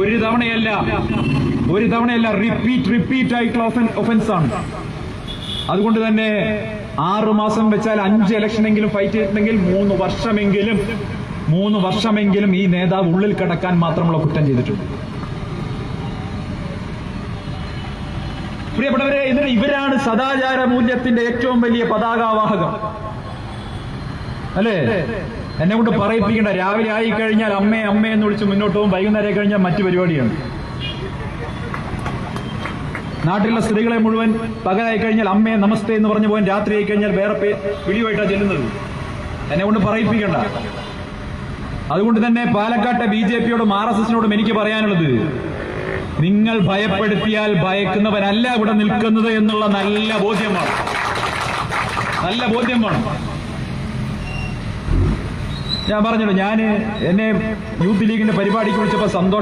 ഒരു തവണയല്ല ഒരു തവണയല്ല റിപ്പീറ്റ് റിപ്പീറ്റ് ആയിട്ടുള്ള ഒഫൻസ് ആണ്. അതുകൊണ്ട് തന്നെ ആറ് മാസം വെച്ചാൽ അഞ്ച് ഇലക്ഷനെങ്കിലും ഫൈറ്റ് ചെയ്തിട്ടുണ്ടെങ്കിൽ മൂന്ന് വർഷമെങ്കിലും മൂന്ന് വർഷമെങ്കിലും ഈ നേതാവ് ഉള്ളിൽ കിടക്കാൻ മാത്രമുള്ള കുറ്റം ചെയ്തിട്ടുണ്ട്. പ്രിയപ്പെട്ടവരെ ഇതിന് ഇവരാണ് സദാചാര മൂല്യത്തിന്റെ ഏറ്റവും വലിയ പതാകാവാഹകം. അല്ലേ? എന്നെ കൊണ്ട് പറയിപ്പിക്കേണ്ട. രാവിലെ ആയി കഴിഞ്ഞാൽ അമ്മേ അമ്മേ എന്ന് വിളിച്ച് മുന്നോട്ട് പോകും. വൈകുന്നേരം കഴിഞ്ഞാൽ മറ്റു പരിപാടിയാണ്. നാട്ടിലുള്ള സ്ത്രീകളെ മുഴുവൻ പകലായി കഴിഞ്ഞാൽ അമ്മയെ നമസ്തേ എന്ന് പറഞ്ഞു പോകാൻ രാത്രി ആയി കഴിഞ്ഞാൽ വേറെ പേ വിളിയുമായിട്ടാണ് ചെല്ലുന്നത്. എന്നെ കൊണ്ട് പറയിപ്പിക്കണ്ട. അതുകൊണ്ട് തന്നെ പാലക്കാട്ടെ ബി ജെ പിയോടും ആർ എസ് എസിനോടും എനിക്ക് പറയാനുള്ളത് നിങ്ങൾ ഭയപ്പെടുത്തിയാൽ ഭയക്കുന്നവരല്ല ഇവിടെ നിൽക്കുന്നത് എന്നുള്ള നല്ല ബോധ്യമാണ് നല്ല ബോധ്യം ബോധ്യമാണ് ഞാൻ പറഞ്ഞല്ലോ ഞാൻ എന്നെ യൂത്ത് ലീഗിന്റെ പരിപാടിക്ക് വിളിച്ചപ്പോൾ സന്തോഷം